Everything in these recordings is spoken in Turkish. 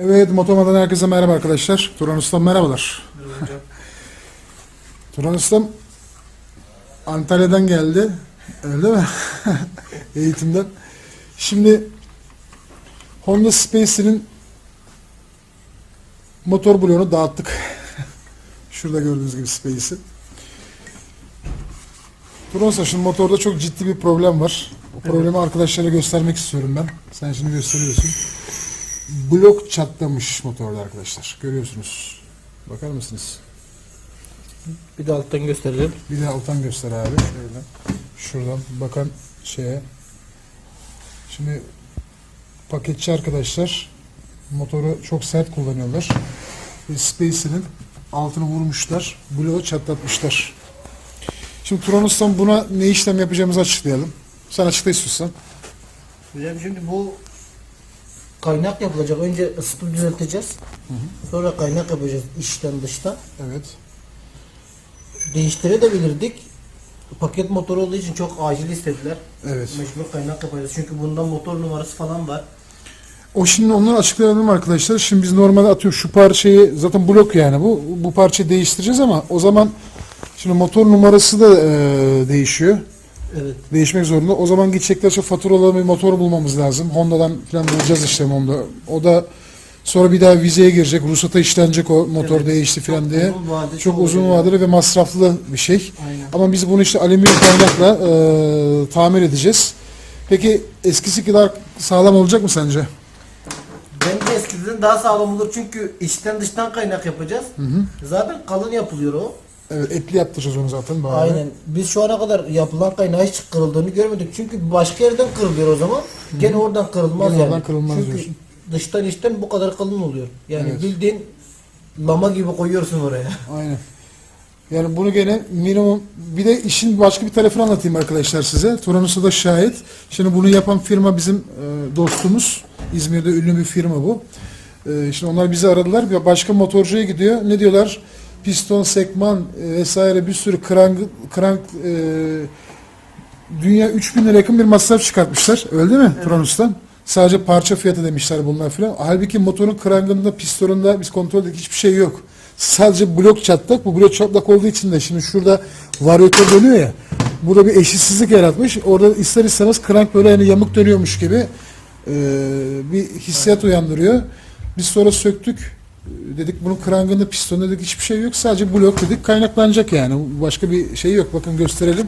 Evet, Motoma'dan herkese merhaba arkadaşlar. Turan Ustam merhabalar. Merhaba. Turan Ustam Antalya'dan geldi. Öyle mi? Eğitimden. Şimdi Honda Space'inin motor bloğunu dağıttık. Şurada gördüğünüz gibi Space'i. Turan Usta şimdi motorda çok ciddi bir problem var. O problemi arkadaşlara göstermek istiyorum ben. Sen şimdi gösteriyorsun. Blok çatlamış motorda arkadaşlar. Görüyorsunuz. Bakar mısınız? Bir de alttan gösterelim. Bir de alttan göster abi. Şöyle. Şuradan bakan şeye. Şimdi paketçi arkadaşlar motoru çok sert kullanıyorlar. Ve Space'inin altını vurmuşlar. Bloğu çatlatmışlar. Şimdi Turanus'tan buna ne işlem yapacağımızı açıklayalım. Sen açıkla istiyorsan. Hocam şimdi bu kaynak yapılacak. Önce ısıtıp düzelteceğiz. Sonra kaynak yapacağız içten dıştan. Evet. Değiştirebilirdik. Paket motoru olduğu için çok acil istediler. Evet. Mecbur kaynak yapacağız. Çünkü bundan motor numarası falan var. O şimdi onları açıklayalım arkadaşlar. Şimdi biz normalde atıyorum şu parçayı zaten blok yani bu. Bu parçayı değiştireceğiz ama o zaman şimdi motor numarası da e, değişiyor. Evet. Değişmek zorunda. O zaman gidecekler şu faturalı bir motor bulmamız lazım. Honda'dan falan bulacağız işte Honda. O da sonra bir daha vizeye girecek. Ruhsata işlenecek o motor Evet. değişti falan Çok diye. uzun vadeli Çok uzun vadeli ve masraflı bir şey. Aynen. Ama biz bunu işte alüminyum kaynakla e, tamir edeceğiz. Peki eskisi kadar sağlam olacak mı sence? Bence eskiden daha sağlam olur çünkü içten dıştan kaynak yapacağız. Zaten kalın yapılıyor o. Evet etli yaptıracağız onu zaten. bari. Aynen. Biz şu ana kadar yapılan kaynağı hiç kırıldığını görmedik. Çünkü başka yerden kırılıyor o zaman. Gene oradan kırılmaz Gene yani. oradan kırılmaz Çünkü diyorsun. dıştan içten bu kadar kalın oluyor. Yani Evet. bildiğin lama gibi koyuyorsun oraya. Aynen. Yani bunu gene minimum bir de işin başka bir tarafını anlatayım arkadaşlar size. Turanus'a da şahit. Şimdi bunu yapan firma bizim e, dostumuz. İzmir'de ünlü bir firma bu. E, şimdi onlar bizi aradılar. Bir başka motorcuya gidiyor. Ne diyorlar? Piston, sekman e, vesaire bir sürü krank, krank e, dünya 3000 lira yakın bir masraf çıkartmışlar. Öyle değil mi Turanus'tan? Sadece parça fiyatı demişler bunlar filan. Halbuki motorun krangında, pistonunda biz kontrol ettik hiçbir şey yok. Sadece blok çatlak. Bu blok çatlak olduğu için de şimdi şurada varyatör dönüyor ya. Burada bir eşitsizlik yaratmış. Orada ister istemez krank böyle yani yamuk dönüyormuş gibi e, bir hissiyat uyandırıyor. Biz sonra söktük. Dedik bunun krangında piston dedik hiçbir şey yok. Sadece blok dedik kaynaklanacak yani. Başka bir şey yok. Bakın gösterelim.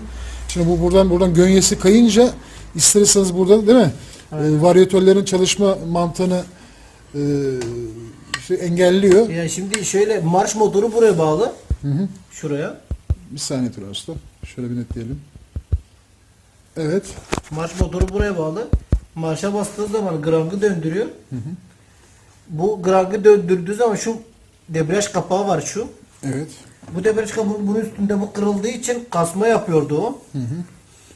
Şimdi bu buradan buradan gönyesi kayınca isterseniz burada değil mi? E, varyatörlerin çalışma mantığını e, işte engelliyor. Yani şimdi şöyle marş motoru buraya bağlı. Şuraya. Bir saniye Turan Usta. Şöyle bir netleyelim. Evet. Marş motoru buraya bağlı. Marşa bastığı zaman grangı döndürüyor. Bu grangı döndürdüğü zaman şu debriyaj kapağı var şu. Evet. Bu debriyaj kapağı bunun üstünde bu kırıldığı için kasma yapıyordu o.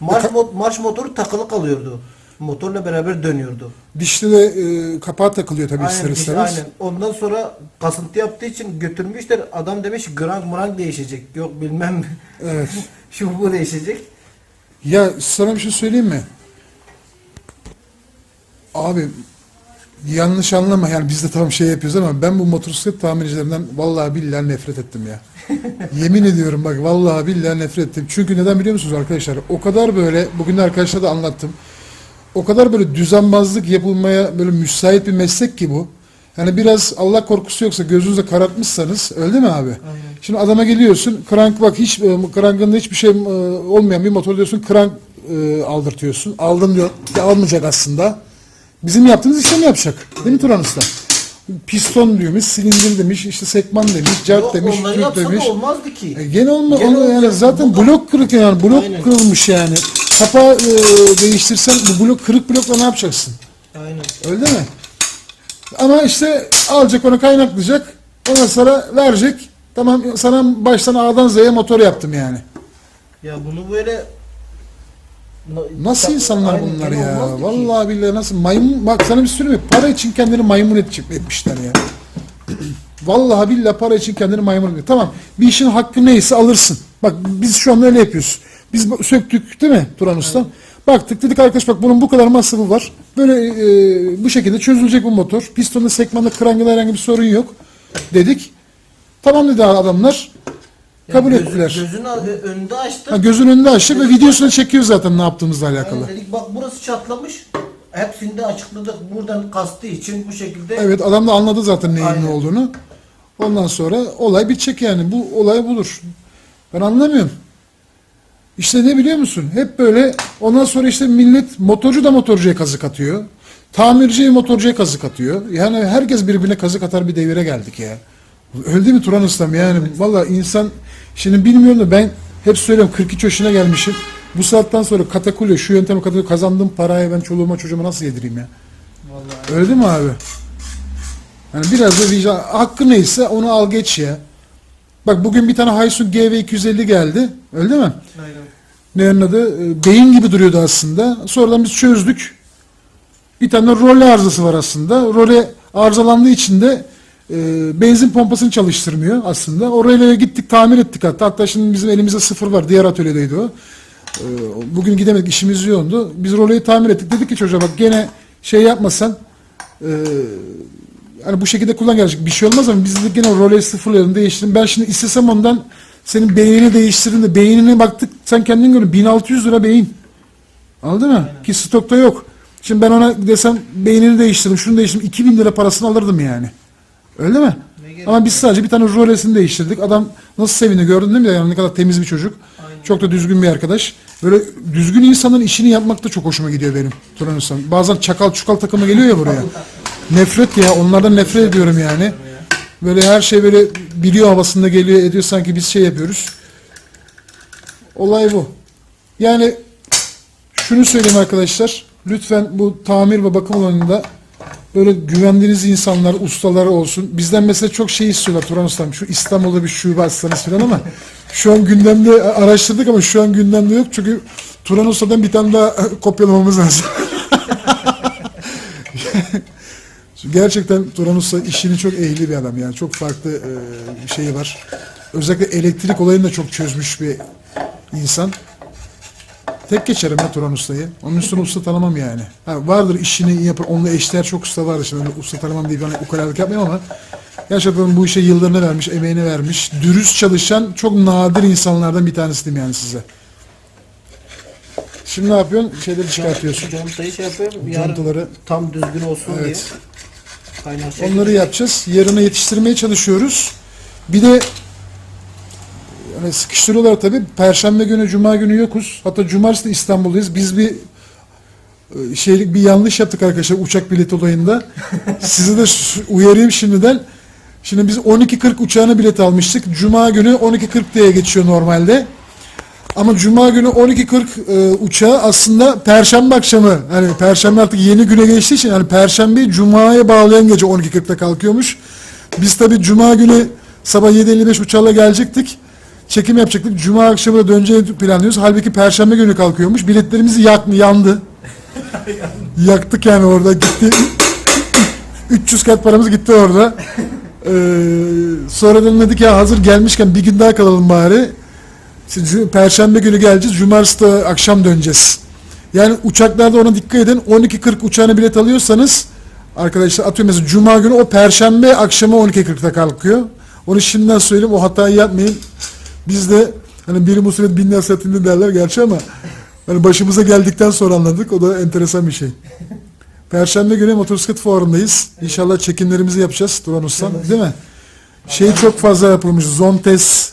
Marş, mo- marş motoru takılı kalıyordu. Motorla beraber dönüyordu. Dişli de e, kapağı takılıyor tabii ister işte, istemez. aynen. Ondan sonra kasıntı yaptığı için götürmüşler. Adam demiş grang mrang değişecek. Yok bilmem Evet. şu bu değişecek. Ya sana bir şey söyleyeyim mi? Abi yanlış anlama yani biz de tam şey yapıyoruz ama ben bu motosiklet tamircilerinden vallahi billahi nefret ettim ya. Yemin ediyorum bak vallahi billahi nefret ettim. Çünkü neden biliyor musunuz arkadaşlar? O kadar böyle bugün de arkadaşlara da anlattım. O kadar böyle düzenbazlık yapılmaya böyle müsait bir meslek ki bu. Yani biraz Allah korkusu yoksa gözünüzü karartmışsanız öyle değil mi abi? Şimdi adama geliyorsun krank bak hiç e, krankında hiçbir şey e, olmayan bir motor diyorsun krank e, aldırtıyorsun. Aldın diyor. Ya almayacak aslında. Bizim yaptığımız işlemi yapacak. Değil mi Turan Usta? Piston diyormuş, silindir demiş, işte sekman demiş, cart demiş, onları tüp yapsa demiş. olmazdı ki. E, gene olma, Gene onu yani olacak. zaten blok kırık yani blok Aynen. kırılmış yani. Kapağı e, değiştirsen bu blok kırık blokla ne yapacaksın? Aynen. Öyle değil mi? Ama işte alacak onu kaynaklayacak. Ondan sonra verecek. Tamam sana baştan A'dan Z'ye motor yaptım yani. Ya bunu böyle Nasıl insanlar Aynen, bunlar ya? ki. Vallahi billahi nasıl maymun bak sana bir mi? Para için kendini maymun edecek etmişler ya. Vallahi billahi para için kendini maymun ediyor. Tamam bir işin hakkı neyse alırsın. Bak biz şu an öyle yapıyoruz. Biz söktük değil mi Turan Usta? Baktık dedik arkadaş bak bunun bu kadar masrafı var. Böyle e, bu şekilde çözülecek bu motor. Pistonda sekmanda krangada herhangi bir sorun yok dedik. Tamam dedi adamlar. Kabul gözü- ettiler. Gözün al- önünde açtı. Ha, gözün önünde açtık ve videosunu çekiyor zaten ne yaptığımızla alakalı. Yani dedik bak burası çatlamış. Hepsini de açıkladık. Buradan kastığı için bu şekilde Evet adam da anladı zaten neyin Aynen. ne olduğunu. Ondan sonra olay bitecek yani. Bu olay budur. Ben anlamıyorum. İşte ne biliyor musun? Hep böyle ondan sonra işte millet motorcu da motorcuya kazık atıyor. Tamirci motorcuya kazık atıyor. Yani herkes birbirine kazık atar bir devire geldik ya. Değil mi Turan Ustam? Yani valla insan şimdi bilmiyorum da ben hep söylüyorum 42 yaşına gelmişim. Bu saatten sonra katakule şu yöntemi katakule kazandığım parayı ben çoluğuma çocuğuma nasıl yedireyim ya? vallahi Öyle değil mi abi? Yani biraz da vicdan, hakkı neyse onu al geç ya. Bak bugün bir tane Haysun GV250 geldi. Öyle değil mi? aynen. Ne onun adı? E, Beyin gibi duruyordu aslında. Sonradan biz çözdük. Bir tane role arızası var aslında. Role arızalandığı için de e, benzin pompasını çalıştırmıyor aslında. Oraya gittik tamir ettik hatta. Hatta şimdi bizim elimizde sıfır var. Diğer atölyedeydi o. E, bugün gidemedik işimiz yoğundu. Biz roleyi tamir ettik. Dedik ki çocuğa bak gene şey yapmasan e, hani bu şekilde kullan gelecek bir şey olmaz ama biz de gene roleyi sıfırlayalım değiştirin. Ben şimdi istesem ondan senin beynini değiştirin de beynine baktık sen kendin görün 1600 lira beyin. Anladın mı? Ki stokta yok. Şimdi ben ona desem beynini değiştirin, şunu değiştirin 2000 lira parasını alırdım yani. Öyle mi? Ama biz sadece bir tane rolesini değiştirdik. Adam nasıl sevindi gördün değil mi? Yani ne kadar temiz bir çocuk. Aynen. Çok da düzgün bir arkadaş. Böyle düzgün insanın işini yapmak da çok hoşuma gidiyor benim. Turan Usta. Bazen çakal çukal takımı geliyor ya buraya. Nefret ya. Onlardan nefret ediyorum yani. Böyle her şey böyle biliyor havasında geliyor ediyor sanki biz şey yapıyoruz. Olay bu. Yani şunu söyleyeyim arkadaşlar. Lütfen bu tamir ve bakım alanında böyle güvendiğiniz insanlar, ustalar olsun. Bizden mesela çok şey istiyorlar Turan Ustam. Şu İstanbul'da bir şube açsanız falan ama şu an gündemde araştırdık ama şu an gündemde yok. Çünkü Turan Usta'dan bir tane daha kopyalamamız lazım. Gerçekten Turan Usta işini çok ehli bir adam yani. Çok farklı e, şeyi var. Özellikle elektrik olayını da çok çözmüş bir insan. Tek geçerim ya Turan Usta'yı. Onun üstüne usta tanımam yani. Ha, vardır işini iyi yapar. Onunla eşler çok usta vardır. Şimdi öyle usta tanımam diye ben ukalalık yapmayayım ama gerçekten bu işe yıllarını vermiş, emeğini vermiş. Dürüst çalışan çok nadir insanlardan bir tanesi diyeyim yani size. Şimdi ne yapıyorsun? Şeyleri çıkartıyorsun. Contayı şey yapıyorum. Contaları. tam düzgün olsun diye. Evet. Kaynar şey. Onları yapacağız. Yarına yetiştirmeye çalışıyoruz. Bir de yani sıkıştırıyorlar tabii. Perşembe günü, cuma günü yokuz. Hatta cumartesi de İstanbul'dayız. Biz bir e, şeylik bir yanlış yaptık arkadaşlar uçak bileti olayında. Sizi de uyarayım şimdiden. Şimdi biz 12.40 uçağına bilet almıştık. Cuma günü 12.40 diye geçiyor normalde. Ama Cuma günü 12.40 e, uçağı aslında Perşembe akşamı hani Perşembe artık yeni güne geçtiği için hani Perşembeyi Cuma'ya bağlayan gece 12.40'da kalkıyormuş. Biz tabi Cuma günü sabah 7.55 uçağla gelecektik. Çekim yapacaktık. Cuma akşamı da döneceğini planlıyoruz. Halbuki Perşembe günü kalkıyormuş. Biletlerimiz yak, yandı. Yaktık yani orada gitti. 300 kat paramız gitti orada. Ee, sonradan dedik ya hazır gelmişken bir gün daha kalalım bari. Şimdi Perşembe günü geleceğiz. Cumartesi akşam döneceğiz. Yani uçaklarda ona dikkat edin. 12.40 uçağına bilet alıyorsanız arkadaşlar atıyorum mesela Cuma günü o Perşembe akşamı 12.40'da kalkıyor. Onu şimdiden söyleyeyim o hatayı yapmayın. Biz de hani biri musibet bin nasihatinde derler gerçi ama hani başımıza geldikten sonra anladık. O da enteresan bir şey. Perşembe günü motosiklet fuarındayız. İnşallah çekimlerimizi yapacağız Duran Usta. Değil mi? Şey çok fazla yapılmış. Zontes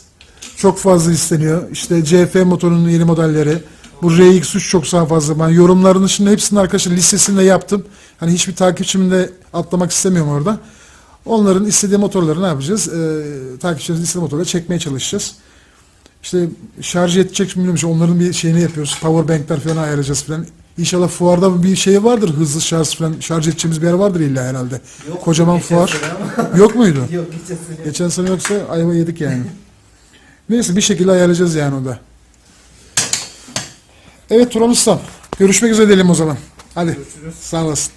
çok fazla isteniyor. İşte CF motorunun yeni modelleri. Bu RX3 çok daha fazla. Ben yorumlarını şimdi hepsinin arkadaşlar listesini de yaptım. Hani hiçbir takipçimin de atlamak istemiyorum orada. Onların istediği motorları ne yapacağız? Ee, takipçilerimizin istediği motorları çekmeye çalışacağız. İşte şarj edecek bilmiyorum işte onların bir şeyini yapıyoruz. Power bankler falan ayarlayacağız falan. İnşallah fuarda bir şey vardır. Hızlı şarj falan şarj edeceğimiz bir yer vardır illa herhalde. Yok, Kocaman fuar. Yok muydu? Yok geçen sene. Geçen sene yoksa ayva yedik yani. Neyse bir şekilde ayarlayacağız yani o da. Evet Turan Ustam. Görüşmek üzere diyelim o zaman. Hadi. Görüşürüz. Sağ olasın.